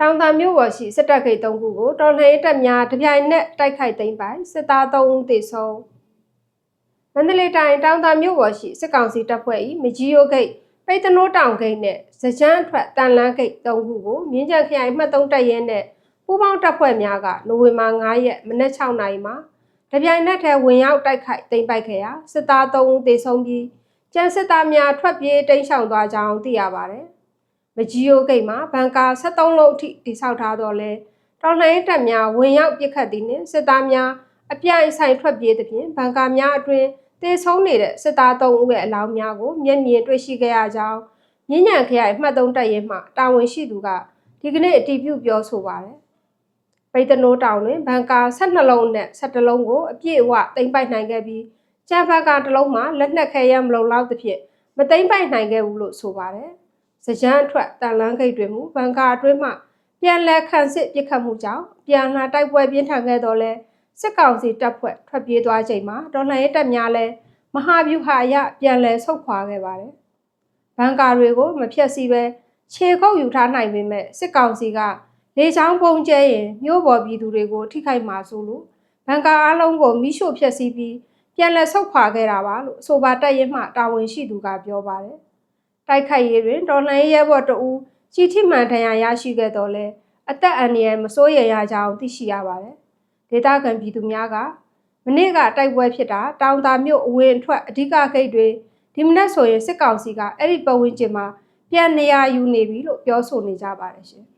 တောင်သာမြို့ပေါ်ရှိစစ်တပ်ဂိတ်၃ခုကိုတော်လှန်ရေးတပ်များတပြိုင်နက်တိုက်ခိုက်သိမ်းပိုင်စစ်သား၃ဦးသေဆုံးမန္တလေးတိုင်းတောင်သာမြို့ပေါ်ရှိစစ်ကောင်စီတပ်ဖွဲ့၏မကြီးရိုးဂိတ်ပိတ်တနိုးတောင်ဂိတ်နဲ့စကြမ်းအထွက်တန်လန်းဂိတ်၃ခုကိုမြင်းကြံခရိုင်မှတ်၃တပ်ရဲနဲ့ပူးပေါင်းတပ်ဖွဲ့များကနိုဝင်ဘာ9ရက်မနက်6နာရီမှာတပြိုင်နက်တည်းဝင်ရောက်တိုက်ခိုက်သိမ်းပိုက်ခဲ့ရာစစ်သား၃ဦးသေဆုံးပြီးကျန်စစ်သားများထွက်ပြေးတိမ်းရှောင်သွားကြောင်းသိရပါတယ်။ မကြီးယိုဂိတ်မှာဘန်ကာ73လုံးအထိတိစောက်ထားတော့လဲတော်လှန်ရေးတပ်များဝင်ရောက်ပစ်ခတ်သည်နှင့်စစ်သားများအပြိုင်ဆိုင်ထွက်ပြေးသဖြင့်ဘန်ကာများအတွင်တေဆုံးနေတဲ့စစ်သား3ဦးရဲ့အလောင်းများကိုမျက်မြင်တွေ့ရှိခဲ့ရကြောင်းမြင်းညံခရိုင်မှတ်3တပ်ရဲမှတာဝန်ရှိသူကဒီကနေ့အတည်ပြုပြောဆိုပါတယ်။ပိတ်တနိုးတောင်တွင်ဘန်ကာ12လုံးနဲ့17လုံးကိုအပြည့်အဝသိမ်းပိုက်နိုင်ခဲ့ပြီးကျန်ဘန်ကာတစ်လုံးမှာလက်နက်ခဲယမ်းမလုံလောက်သဖြင့်မသိမ်းပိုက်နိုင်ခဲ့ဘူးလို့ဆိုပါတယ်။ စကြမ်းအထွက်တန်လန်းဂိတ်တွင်မူဘန်ကာအတွင်းမှပြန်လည်ခန့်စစ်ပစ်ခတ်မှုကြောင့်ပြန်လှန်တိုက်ပွဲပြင်းထန်ခဲ့တော့လဲစစ်ကောင်စီတပ်ဖွဲ့ထွက်ပြေးသွားချိန်မှာတော်လှန်ရေးတပ်များလည်းမဟာဗျူဟာအရပြန်လည်ဆုတ်ခွာခဲ့ပါတယ်။ဘန်ကာတွေကိုမဖြတ်စည်းပဲခြေကုပ်ယူထားနိုင်ပေမဲ့စစ်ကောင်စီကလေချောင်းပုံကျဲရင်မြို့ပေါ်ပြည်သူတွေကိုထိခိုက်မှာဆိုလို့ဘန်ကာအလုံးကိုမိရှို့ဖျက်ဆီးပြီးပြန်လည်ဆုတ်ခွာခဲ့တာပါလို့ဆိုပါတက်ရင်မှတာဝန်ရှိသူကပြောပါတယ်။ တိုက်ခိုက်ရေးတွင်တော်လှန်ရေးရဲဘော်တအူးကြီးထိမှန်ဒဏ်ရာရရှိခဲ့တော်လဲအသက်အန္တရာယ်မစိုးရိမ်ရကြောင်းသိရှိရပါတယ်။ဒေသခံပြည်သူများကမနေ့ကတိုက်ပွဲဖြစ်တာတောင်သာမြို့အဝင်အထွက်အဓိကဂိတ်တွေဒီမနက်ဆိုရင်စစ်ကောင်စီကအဲ့ဒီပတ်ဝန်းကျင်မှာပြန်နေရယူနေပြီလို့ပြောဆိုနေကြပါတယ်ရှင်။